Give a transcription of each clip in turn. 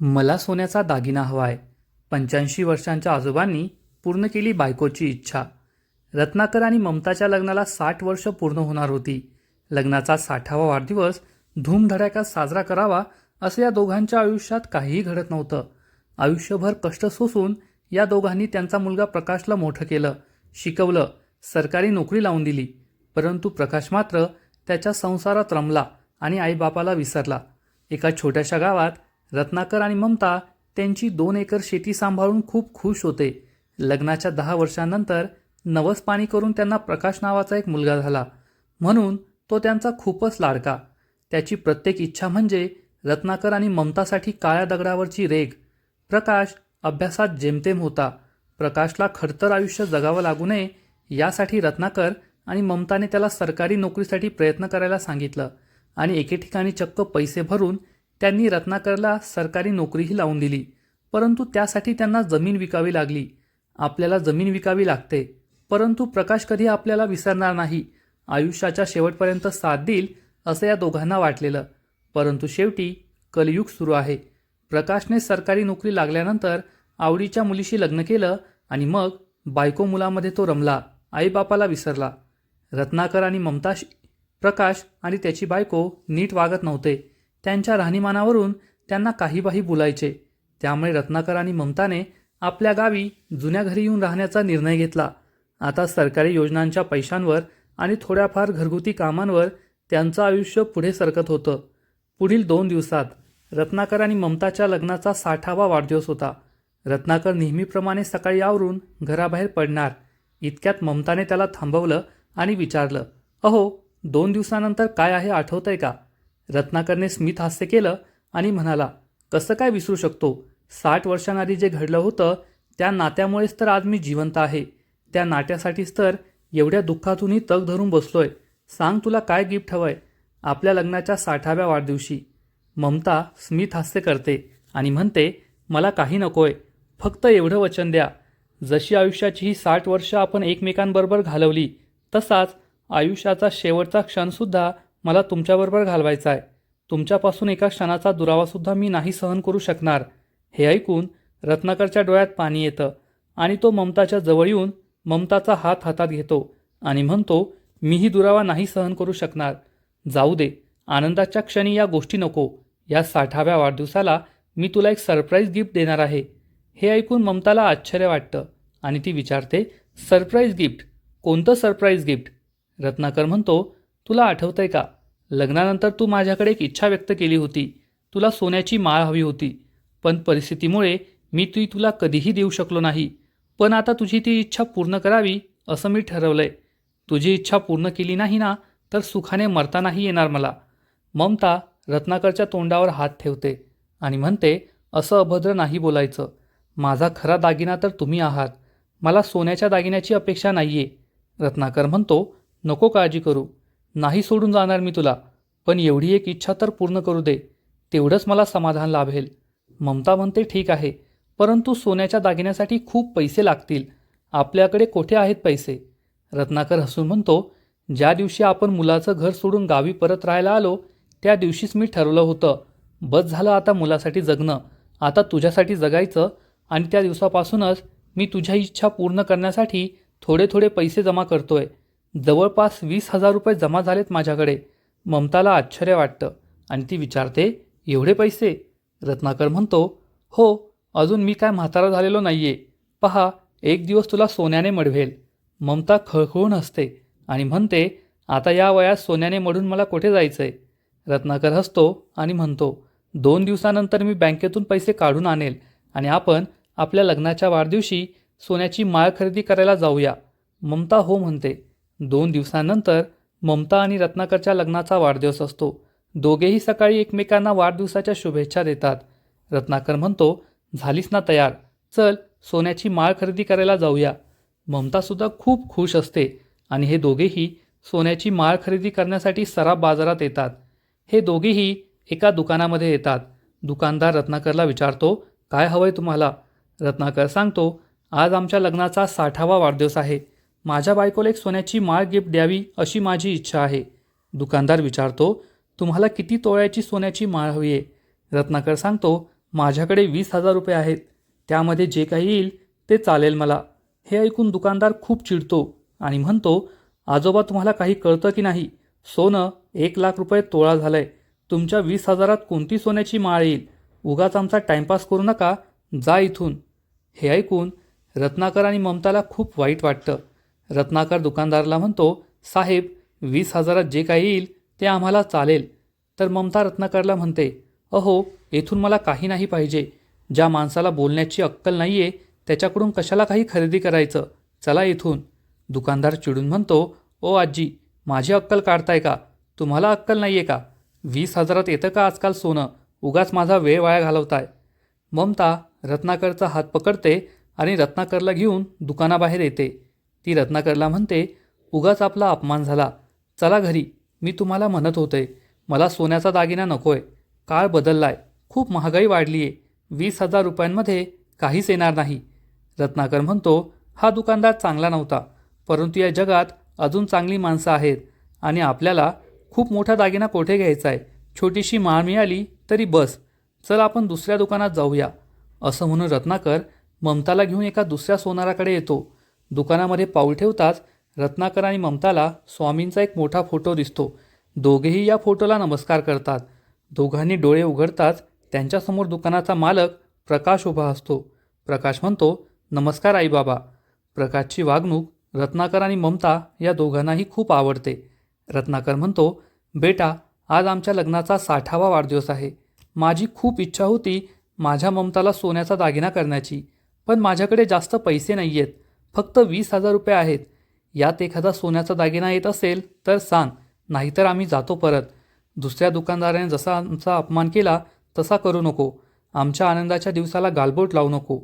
मला सोन्याचा दागिना हवा आहे पंच्याऐंशी वर्षांच्या आजोबांनी पूर्ण केली बायकोची इच्छा. रत्नाकर आणि ममताच्या लग्नाला साठ वर्ष पूर्ण होणार होती. लग्नाचा साठावा वाढदिवस धूमधडाक्यात साजरा करावा असं या दोघांच्या आयुष्यात काहीही घडत नव्हतं. आयुष्यभर कष्ट सोसून या दोघांनी त्यांचा मुलगा प्रकाशला मोठं केलं शिकवलं सरकारी नोकरी लावून दिली. परंतु प्रकाश मात्र त्याच्या संसारात रमला आणि आईबापाला विसरला. एका छोट्याशा गावात रत्नाकर आणि ममता त्यांची दोन एकर शेती सांभाळून खूप खुश होते. लग्नाच्या दहा वर्षांनंतर नवस पाणी करून त्यांना प्रकाश नावाचा एक मुलगा झाला. म्हणून तो त्यांचा खूपच लाडका. त्याची प्रत्येक इच्छा म्हणजे रत्नाकर आणि ममतासाठी काळ्या दगडावरची रेग प्रकाश अभ्यासात जेमतेम होता. प्रकाशला खडतर आयुष्य जगावं लागू नये यासाठी रत्नाकर आणि ममताने त्याला सरकारी नोकरीसाठी प्रयत्न करायला सांगितलं आणि एके ठिकाणी चक्क पैसे भरून त्यांनी रत्नाकरला सरकारी नोकरीही लावून दिली. परंतु त्यासाठी त्यांना जमीन विकावी लागली. आपल्याला जमीन विकावी लागते. परंतु प्रकाश कधी आपल्याला विसरणार नाही. आयुष्याच्या शेवटपर्यंत साथ देईल असं या दोघांना वाटलेलं. परंतु शेवटी कलयुग सुरू आहे. प्रकाशने सरकारी नोकरी लागल्यानंतर आवडीच्या मुलीशी लग्न केलं आणि मग बायको मुलामध्ये तो रमला. आईबापाला विसरला. रत्नाकर आणि ममताश प्रकाश आणि त्याची बायको नीट वागत नव्हते. त्यांच्या राहणीमानावरून त्यांना काही बाही बोलायचे. त्यामुळे रत्नाकर आणि ममताने आपल्या गावी जुन्या घरी येऊन राहण्याचा निर्णय घेतला. आता सरकारी योजनांच्या पैशांवर आणि थोड्याफार घरगुती कामांवर त्यांचं आयुष्य पुढे सरकत होतं. पुढील दोन दिवसात रत्नाकर आणि ममताच्या लग्नाचा साठावा वाढदिवस होता. रत्नाकर नेहमीप्रमाणे सकाळी आवरून घराबाहेर पडणार. इतक्यात ममताने त्याला थांबवलं आणि विचारलं अहो दोन दिवसानंतर काय आहे आठवतंय का? रत्नाकरने स्मित हास्य केलं आणि म्हणाला कसं काय विसरू शकतो? साठ वर्षांआधी जे घडलं होतं त्या नात्यामुळेच तर आज मी जिवंत आहे. त्या नाट्यासाठीच तर एवढ्या दुःखातूनही तग धरून बसलोय. सांग तुला काय गिफ्ट हवंय? आपल्या लग्नाच्या साठाव्या वाढदिवशी. ममता स्मित हास्य करते आणि म्हणते मला काही नकोय. फक्त एवढं वचन द्या. जशी आयुष्याची ही साठ वर्ष आपण एकमेकांबरोबर घालवली तसाच आयुष्याचा शेवटचा क्षणसुद्धा मला तुमच्याबरोबर घालवायचा आहे. तुमच्यापासून एका क्षणाचा दुरावासुद्धा मी नाही सहन करू शकणार. हे ऐकून रत्नाकरच्या डोळ्यात पाणी येतं आणि तो ममताच्या जवळ येऊन ममताचा हात हातात घेतो आणि म्हणतो मीही दुरावा नाही सहन करू शकणार. जाऊ दे. आनंदाच्या क्षणी या गोष्टी नको. या साठाव्या वाढदिवसाला मी तुला एक सरप्राईज गिफ्ट देणार आहे. हे ऐकून ममताला आश्चर्य वाटतं आणि ती विचारते सरप्राईज गिफ्ट? कोणतं सरप्राईज गिफ्ट? रत्नाकर म्हणतो तुला आठवतंय का? लग्नानंतर तू माझ्याकडे एक इच्छा व्यक्त केली होती. तुला सोन्याची माळ हवी होती. पण परिस्थितीमुळे मी ती तुला कधीही देऊ शकलो नाही. पण आता तुझी ती इच्छा पूर्ण करावी असं मी ठरवलंय. तुझी इच्छा पूर्ण केली नाही ना तर सुखाने मरता नाही येणार मला. ममता रत्नाकरच्या तोंडावर हात ठेवते आणि म्हणते असं अभद्र नाही बोलायचं. माझा खरा दागिना तर तुम्ही आहात. मला सोन्याच्या दागिन्याची अपेक्षा नाही आहे रत्नाकर म्हणतो नको काळजी करू. नाही सोडून जाणार मी तुला. पण एवढी एक इच्छा तर पूर्ण करू दे. तेवढंच मला समाधान लाभेल. ममता म्हणते ठीक आहे. परंतु सोन्याच्या दागिन्यासाठी खूप पैसे लागतील. आपल्याकडे कोठे आहेत पैसे? रत्नाकर हसून म्हणतो ज्या दिवशी आपण मुलाचं घर सोडून गावी परत राहायला आलो त्या दिवशीच मी ठरवलं होतं. बस झालं आता मुलासाठी जगणं. आता तुझ्यासाठी जगायचं आणि त्या दिवसापासूनच मी तुझ्या इच्छा पूर्ण करण्यासाठी थोडे थोडे पैसे जमा करतोय. जवळपास वीस हजार रुपये जमा झालेत माझ्याकडे. ममताला आश्चर्य वाटतं आणि ती विचारते एवढे पैसे? रत्नाकर म्हणतो हो अजून मी काय म्हातारा झालेलो नाही आहे पहा एक दिवस तुला सोन्याने मडवेल. ममता खळखळून हसते आणि म्हणते आता या वयात सोन्याने मडून मला कुठे जायचं आहे रत्नाकर हसतो आणि म्हणतो दोन दिवसानंतर मी बँकेतून पैसे काढून आणेल आणि आपण आपल्या लग्नाच्या वाढदिवशी सोन्याची माळ खरेदी करायला जाऊया. ममता हो म्हणते दोन दिवसानंतर ममता आणि रत्नाकरच्या लग्नाचा वाढदिवस असतो. दोघेही सकाळी एकमेकांना वाढदिवसाच्या शुभेच्छा देतात. रत्नाकर म्हणतो झालीस ना तयार. चल सोन्याची माळ खरेदी करायला जाऊया. ममतासुद्धा खूप खुश असते आणि हे दोघेही सोन्याची माळ खरेदी करण्यासाठी सराफ बाजारात येतात. हे दोघेही एका दुकानामध्ये येतात. दुकानदार रत्नाकरला विचारतो काय हवंय तुम्हाला? रत्नाकर सांगतो आज आमच्या लग्नाचा साठावा वाढदिवस आहे. माझ्या बायकोला एक सोन्याची माळ गिफ्ट द्यावी अशी माझी इच्छा आहे. दुकानदार विचारतो तुम्हाला किती तोळ्याची सोन्याची माळ हवी आहे? रत्नाकर सांगतो माझ्याकडे वीस हजार रुपये आहेत. त्यामध्ये जे काही येईल ते चालेल मला. हे ऐकून दुकानदार खूप चिडतो आणि म्हणतो आजोबा तुम्हाला काही कळतं की नाही? सोनं एक लाख रुपये तोळा झालंय. तुमच्या वीस हजारात कोणती सोन्याची माळ येईल? उगाच आमचा टाइमपास करू नका. जा इथून. हे ऐकून रत्नाकर आणि ममताला खूप वाईट वाटतं. रत्नाकर दुकानदाराला म्हणतो साहेब वीस हजारात जे काही येईल ते आम्हाला चालेल. तर ममता रत्नाकरला म्हणते अहो येथून मला काही नाही पाहिजे. ज्या माणसाला बोलण्याची अक्कल नाही आहे त्याच्याकडून कशाला काही खरेदी करायचं? चला इथून दुकानदार चिडून म्हणतो ओ आजी माझी अक्कल काढताय का? तुम्हाला अक्कल नाही आहे का? वीस हजारात येतं का आजकाल सोनं? उगाच माझा वेळ वाया घालवताय. ममता रत्नाकरचा हात पकडते आणि रत्नाकरला घेऊन दुकानाबाहेर येते. ती रत्नाकरला म्हणते उगाच आपला अपमान झाला. चला घरी. मी तुम्हाला म्हणत होते मला सोन्याचा दागिना नकोय. काळ बदललाय. खूप महागाई वाढली आहे वीस हजार रुपयांमध्ये काहीच येणार नाही. रत्नाकर म्हणतो हा दुकानदार चांगला नव्हता. परंतु या जगात अजून चांगली माणसं आहेत आणि आपल्याला खूप मोठा दागिना कोठे घ्यायचा आहे छोटीशी माळ मिळाली तरी बस. चल आपण दुसऱ्या दुकानात जाऊया. असं म्हणून रत्नाकर ममताला घेऊन एका दुसऱ्या सोनाराकडे येतो. दुकानामध्ये पाऊल ठेवताच रत्नाकर आणि ममताला स्वामींचा एक मोठा फोटो दिसतो. दोघेही या फोटोला नमस्कार करतात. दोघांनी डोळे उघडताच त्यांच्यासमोर दुकानाचा मालक प्रकाश उभा असतो. प्रकाश म्हणतो नमस्कार आई बाबा. प्रकाशची वागणूक रत्नाकर आणि ममता या दोघांनाही खूप आवडते. रत्नाकर म्हणतो बेटा आज आमच्या लग्नाचा साठावा वाढदिवस आहे. माझी खूप इच्छा होती माझ्या ममताला सोन्याचा दागिना करण्याची पण माझ्याकडे जास्त पैसे नाही आहेत फक्त वीस हजार रुपये आहेत. यात एखादा सोन्याचा दागिना येत असेल तर सांग नाहीतर आम्ही जातो परत. दुसऱ्या दुकानदाराने जसा आमचा अपमान केला तसा करू नको. आमच्या आनंदाच्या दिवसाला गालबोट लावू नको.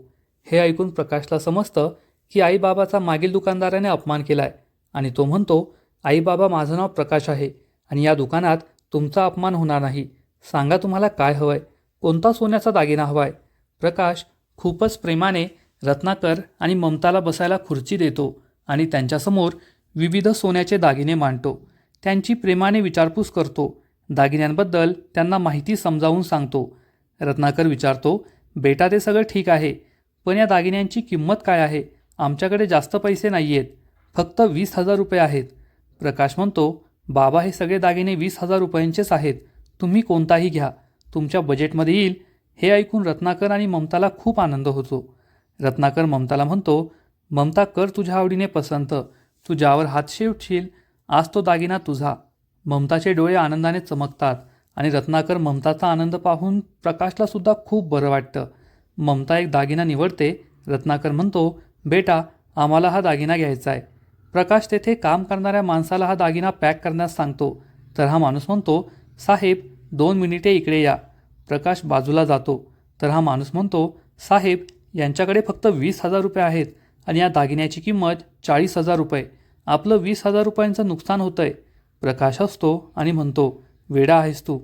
हे ऐकून प्रकाशला समजतं की आईबाबाचा मागील दुकानदाराने अपमान केला आहे आणि तो म्हणतो आईबाबा माझं नाव प्रकाश आहे आणि या दुकानात तुमचा अपमान होणार नाही. सांगा तुम्हाला काय हवं आहे कोणता सोन्याचा दागिना हवा आहे प्रकाश खूपच प्रेमाने रत्नाकर आणि ममताला बसायला खुर्ची देतो आणि त्यांच्यासमोर विविध सोन्याचे दागिने मांडतो. त्यांची प्रेमाने विचारपूस करतो. दागिन्यांबद्दल त्यांना माहिती समजावून सांगतो. रत्नाकर विचारतो बेटा ते सगळं ठीक आहे पण या दागिन्यांची किंमत काय आहे? आमच्याकडे जास्त पैसे नाही आहेत फक्त वीस हजार रुपये आहेत. प्रकाश म्हणतो बाबा हे सगळे दागिने वीस हजार रुपयांचेच आहेत. तुम्ही कोणताही घ्या. तुमच्या बजेटमध्ये येईल. हे ऐकून रत्नाकर आणि ममताला खूप आनंद होतो. रत्नाकर ममताला म्हणतो ममता कर तुझ्या आवडीने पसंत. तू ज्यावर हात शेवटशील आज तो दागिना तुझा. ममताचे डोळे आनंदाने चमकतात आणि रत्नाकर ममताचा आनंद पाहून प्रकाशलासुद्धा खूप बरं वाटतं. ममता एक दागिना निवडते. रत्नाकर म्हणतो बेटा आम्हाला हा दागिना घ्यायचा आहे. प्रकाश तेथे काम करणाऱ्या माणसाला हा दागिना पॅक करण्यास सांगतो. तर हा माणूस म्हणतो साहेब दोन मिनिटे इकडे या. प्रकाश बाजूला जातो. तर हा माणूस म्हणतो साहेब यांच्याकडे फक्त वीस हजार रुपये आहेत आणि या दागिन्याची किंमत चाळीस हजार रुपये. आपलं वीस हजार रुपयांचं नुकसान होतं आहे प्रकाश असतो आणि म्हणतो वेडा आहेस तू.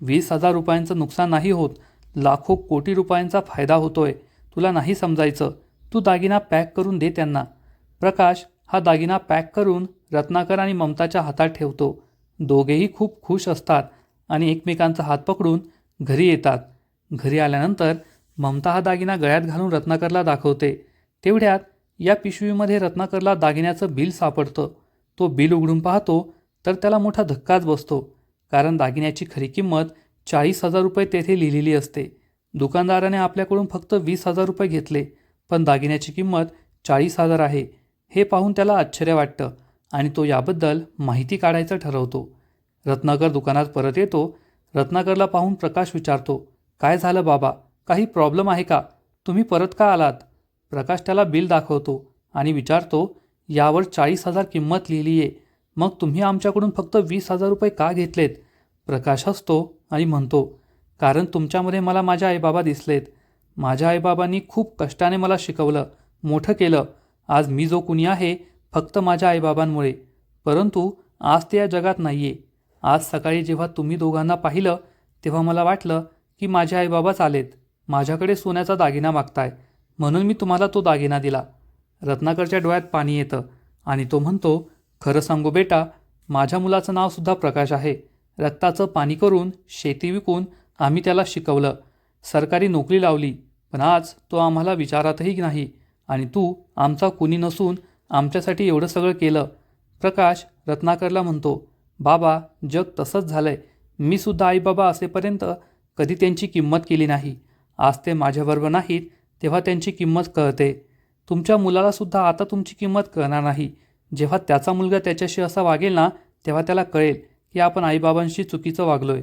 वीस हजार रुपयांचं नुकसान नाही होत. लाखो कोटी रुपयांचा फायदा होतोय. तुला नाही समजायचं. तू दागिना पॅक करून दे त्यांना. प्रकाश हा दागिना पॅक करून रत्नाकर आणि ममताच्या हातात ठेवतो. दोघेही खूप खुश असतात आणि एकमेकांचा हात पकडून घरी येतात. घरी आल्यानंतर ममता हा दागिना गळ्यात घालून रत्नाकरला दाखवते. तेवढ्यात या पिशवीमध्ये रत्नाकरला दागिन्याचं बिल सापडतं. तो बिल उघडून पाहतो तर त्याला मोठा धक्काच बसतो. कारण दागिन्याची खरी किंमत चाळीस हजार रुपये तेथे लिहिलेली असते. दुकानदाराने आपल्याकडून फक्त वीस हजार रुपये घेतले पण दागिन्याची किंमत चाळीस हजार आहे हे पाहून त्याला आश्चर्य वाटतं आणि तो याबद्दल माहिती काढायचं ठरवतो. रत्नाकर दुकानात परत येतो रत्नाकरला पाहून प्रकाश विचारतो काय झालं बाबा? काही प्रॉब्लेम आहे का? तुम्ही परत का आलात? प्रकाश त्याला बिल दाखवतो आणि विचारतो यावर चाळीस हजार किंमत लिहिली आहे. मग तुम्ही आमच्याकडून फक्त वीस हजार रुपये का घेतलेत? प्रकाश हसतो आणि म्हणतो कारण तुमच्यामध्ये मला माझ्या आईबाबा दिसलेत. माझ्या आईबाबांनी खूप कष्टाने मला शिकवलं मोठं केलं. आज मी जो कुणी आहे फक्त माझ्या आईबाबांमुळे. परंतु आज ते या जगात नाही आहे आज सकाळी जेव्हा तुम्ही दोघांना पाहिलं तेव्हा मला वाटलं की माझे आईबाबाच आलेत. माझ्याकडे सोन्याचा दागिना मागताय म्हणून मी तुम्हाला तो दागिना दिला. रत्नाकरच्या डोळ्यात पाणी येतं आणि तो म्हणतो खरं सांगू बेटा माझ्या मुलाचं नावसुद्धा प्रकाश आहे. रक्ताचं पाणी करून शेती विकून आम्ही त्याला शिकवलं. सरकारी नोकरी लावली पण आज तो आम्हाला विचारातही नाही आणि तू आमचा कुणी नसून आमच्यासाठी एवढं सगळं केलं. प्रकाश रत्नाकरला म्हणतो बाबा जग तसंच झालंय. मी सुद्धा आईबाबा असेपर्यंत कधी त्यांची किंमत केली नाही. आज ते माझ्याबरोबर नाहीत तेव्हा त्यांची किंमत कळते. तुमच्या मुलालासुद्धा आता तुमची किंमत कळणार नाही. जेव्हा त्याचा मुलगा त्याच्याशी असा वागेल ना तेव्हा त्याला कळेल की आपण आईबाबांशी चुकीचं वागलोय.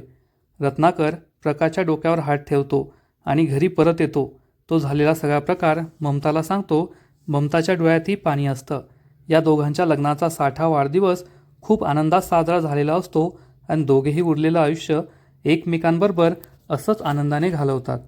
रत्नाकर प्रकाशच्या डोक्यावर हात ठेवतो आणि घरी परत येतो. तो झालेला सगळा प्रकार ममताला सांगतो. ममताच्या डोळ्यातही पाणी असतं. या दोघांच्या लग्नाचा साठा वाढदिवस खूप आनंदात साजरा झालेला असतो आणि दोघेही उरलेलं आयुष्य एकमेकांबरोबर असंच आनंदाने घालवतात.